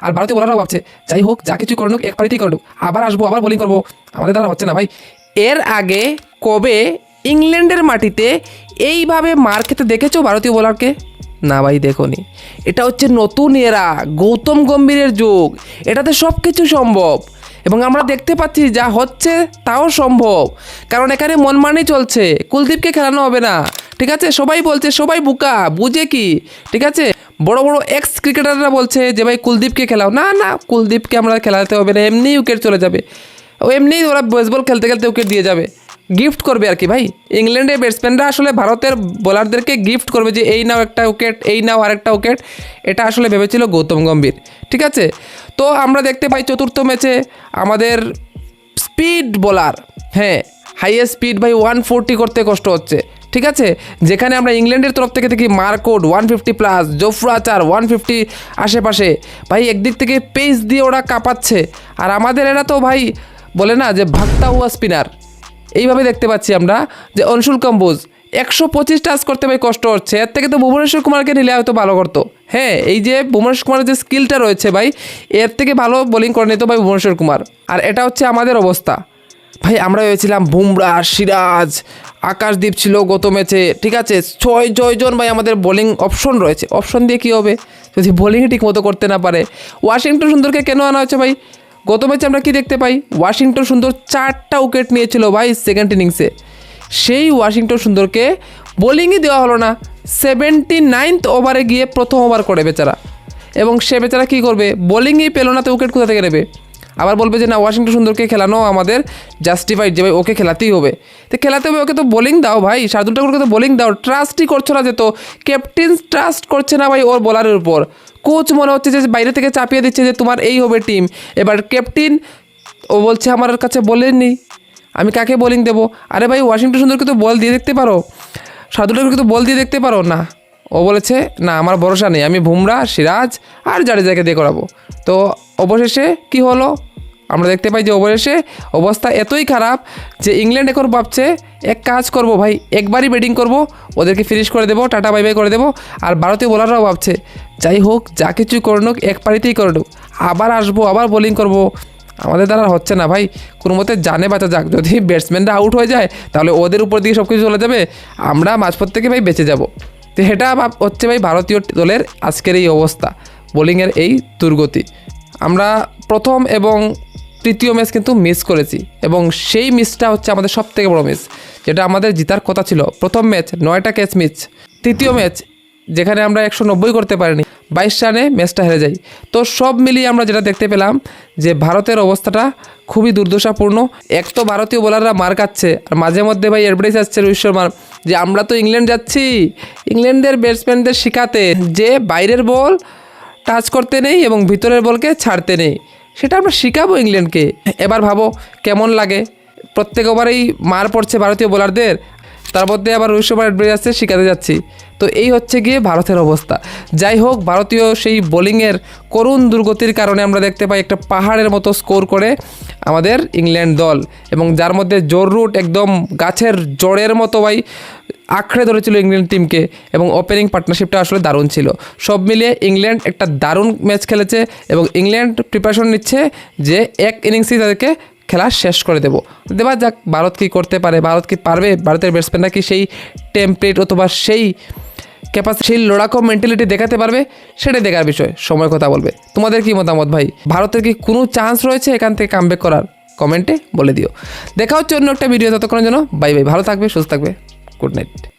আর ভারতীয় বোলাররাও ভাবছে, যাই হোক, যা কিছু করুক, এক পারিতেই করুক, আবার আসব, আবার বোলিং করব। আমাদের দ্বারা হচ্ছে না ভাই। এর আগে কবে ইংল্যান্ডের মাটিতে এইভাবে মার খেতে দেখেছ ভারতীয় বোলারকে? না ভাই, দেখোনি। এটা হচ্ছে নতুন এরা, গৌতম গম্ভীরের যুগ। এটাতে সব কিছু সম্ভব। এবং আমরা দেখতে পাচ্ছি যা হচ্ছে তাও সম্ভব। কারণ এখানে মনমানি চলছে, কুলদীপকে খেলানো হবে না। ঠিক আছে? সবাই বলছে, সবাই বুকা, বুঝে কি? ঠিক আছে? বড় বড় এক্স ক্রিকেটাররা বলছে যে, ভাই, কুলদীপকে খেলাও। না না, কুলদীপকে আমরা খেলাতে হবে না এমনি উইকেট চলে যাবে। ও এমনি ওরা বেসবল খেলতে খেলতে উইকেট দিয়ে যাবে। গিফট করবে আর কি, ভাই। ইংল্যান্ডের ব্যাটসম্যানরা আসলে ভারতের বোলারদেরকে গিফট করবে যে, এই নাও একটা উইকেট এই নাও আরেকটা উইকেট এটা আসলে ভেবেছিল গৌতম গম্ভীর, ঠিক আছে? তো আমরা দেখতে পাই চতুর্থ ম্যাচে আমাদের স্পিড বোলার হ্যাঁ হাইয়েস্ট স্পিড ভাই ওয়ান ফোরটি করতে কষ্ট হচ্ছে। ঠিক আছে? যেখানে আমরা ইংল্যান্ডের তরফ থেকে দেখি Mark Wood one fifty plus Jofra Archer one fifty আশেপাশে। ভাই, একদিক থেকে পেস দিয়ে ওরা কাঁপাচ্ছে। আর আমাদের এরা তো ভাই, বলে না যে ভাগতা হুয়া স্পিনার এইভাবে দেখতে পাচ্ছি আমরা যে অনশুল কম্বোজ, একশো পঁচিশ টাচ করতে ভাই কষ্ট হচ্ছে। এর থেকে তো ভুবনেশ্বর কুমারকে নিলে হয়তো ভালো করতো। হ্যাঁ এই যে ভুবনেশ্বর কুমারের যে স্কিলটা রয়েছে ভাই, এর থেকে ভালো বোলিং করে নিত ভাই ভুবনেশ্বর কুমার। আর এটা হচ্ছে আমাদের অবস্থা। ভাই, আমরা ভেবেছিলাম বুমরা, সিরাজ আকাশদীপ ছিল গত ম্যাচে ঠিক আছে? ছয় ছয়জন ভাই আমাদের বোলিং অপশন রয়েছে। অপশন দিয়ে কী হবে? যদি বোলিংই ঠিক মতো করতে না পারে। ওয়াশিংটন সুন্দরকে কেন আনা হয়েছে ভাই? গত ম্যাচে আমরা কি দেখতে পাই? ওয়াশিংটন সুন্দর চারটা উইকেট নিয়েছিল ভাই সেকেন্ড ইনিংসে সেই ওয়াশিংটন সুন্দরকে বোলিংই দেওয়া হলো না। সেভেন্টি নাইনথ ওভারে গিয়ে প্রথম ওভার করে বেচারা। এবং সে বেচারা কী করবে? বোলিংই পেল না, তো উইকেট কোথা থেকে নেবে? আবার বলবে যে, না, ওয়াশিংটন সুন্দরকে খেলানো আমাদের জাস্টিফাইড যে ভাই ওকে খেলাতেই হবে। তো খেলাতে হবে, ওকে তো বোলিং দাও ভাই শার্দুল ঠাকুরকে তো বোলিং দাও ট্রাস্টই করছ না যে তো ক্যাপ্টেন ট্রাস্ট করছে না ভাই ওর বোলারের উপর। কোচ মনে হচ্ছে যে বাইরে থেকে চাপিয়ে দিচ্ছে যে তোমার এই হবে টিম এবার ক্যাপ্টেন ও বলছে, আমার কাছে বলেননি আমি কাকে বোলিং দেবো? আরে ভাই, ওয়াশিংটন সুন্দরকে তো বল দিয়ে দেখতে পারো। শার্দুল ঠাকুরকে তো বল দিয়ে দেখতে পারো? না। ও বলেছে, না, আমার ভরসা নেই, আমি বুমরা, সিরাজ আর জাডেজাকে দিয়ে করাবো। তো অবশেষে কি হলো? আমরা দেখতে পাই যে অবশেষে অবস্থা এতই খারাপ যে ইংল্যান্ড এখন ভাবছে, এক কাজ করব ভাই, একবারই ব্যাটিং করব, ওদেরকে ফিনিশ করে দেবো, টাটা বাই বাই করে দেবো। আর ভারতীয় বোলাররাও ভাবছে, যাই হোক, যা কিছু করে এক পারিতেই করে নোক আবার আসব, আবার বোলিং করব। আমাদের দ্বারা হচ্ছে না ভাই, কোনো মতে জানে বাঁচা যাক, যদি ব্যাটসম্যানরা আউট হয়ে যায়, তাহলে ওদের উপর দিকে সব কিছু চলে যাবে, আমরা মাঝপথ থেকে ভাই বেঁচে যাব। তো সেটা হচ্ছে ভাই ভারতীয় দলের আজকের এই অবস্থা, বোলিংয়ের এই দুর্গতি। আমরা প্রথম এবং তৃতীয় ম্যাচ কিন্তু মিস করেছি এবং সেই মিসটা হচ্ছে আমাদের সব থেকে বড় মিস যেটা আমাদের জিতার কথা ছিল। প্রথম ম্যাচ নয়টা ক্যাচ মিস তৃতীয় ম্যাচ যেখানে আমরা একশো নব্বই করতে পারিনি, বাইশ রানে ম্যাচটা হেরে যাই। তো সব মিলিয়ে আমরা যেটা দেখতে পেলাম যে ভারতের অবস্থাটা খুবই দুর্দশাপূর্ণ। এক তো ভারতীয় বোলাররা মার খাচ্ছে, আর মাঝে মধ্যে ভাই অ্যাডভাইস আসছে রোহিত শর্মার যে আমরা তো ইংল্যান্ড যাচ্ছি, ইংল্যান্ডের ব্যাটসম্যানদের শেখাতে যে বাইরের বল টাচ করতে নেই এবং ভিতরের বলকে ছাড়তে নেই, সেটা আমরা শেখাবো ইংল্যান্ডকে। এবার ভাবো কেমন লাগে, প্রত্যেক ওভারেই মার পড়ছে ভারতীয় বোলারদের তার মধ্যে আবার রোহিত শর্মার অ্যাডভাইস আসছে শেখাতে যাচ্ছি। তো এই হচ্ছে গিয়ে ভারতের অবস্থা। যাই হোক, ভারতীয় সেই বোলিংয়ের করুণ দুর্গতির কারণে আমরা দেখতে পাই একটা পাহাড়ের মতো স্কোর করে আমাদের ইংল্যান্ড দল। এবং যার মধ্যে জোর রুট একদম গাছের জড়ের মতো ভাই আঁকড়ে ধরেছিল ইংল্যান্ড টিমকে এবং ওপেনিং পার্টনারশিপটা আসলে দারুণ ছিল। সব মিলিয়ে ইংল্যান্ড একটা দারুণ ম্যাচ খেলেছে এবং ইংল্যান্ড প্রিপারেশন নিচ্ছে যে এক ইনিংসেই তাদেরকে খেলা শেষ করে দেবো। দেবা যাক, ভারত কী করতে পারে, ভারত কি পারবে? ভারতের ব্যাটসম্যানরা কি সেই টেম্পলেট অথবা সেই ক্যাপাসিটি সেই লড়াকো মেন্টালিটি দেখাতে পারবে? সেটাই দেখার বিষয়, সময় কথা বলবে। তোমাদের কি মতামত ভাই? ভারতের কি কোনো চান্স রয়েছে এখান থেকে কামব্যাক করার? কমেন্টে বলে দিও। দেখা হচ্ছে অন্য একটা ভিডিও ততক্ষণের জন্য বাই বাই ভালো থাকবে, সুস্থ থাকবে। Good night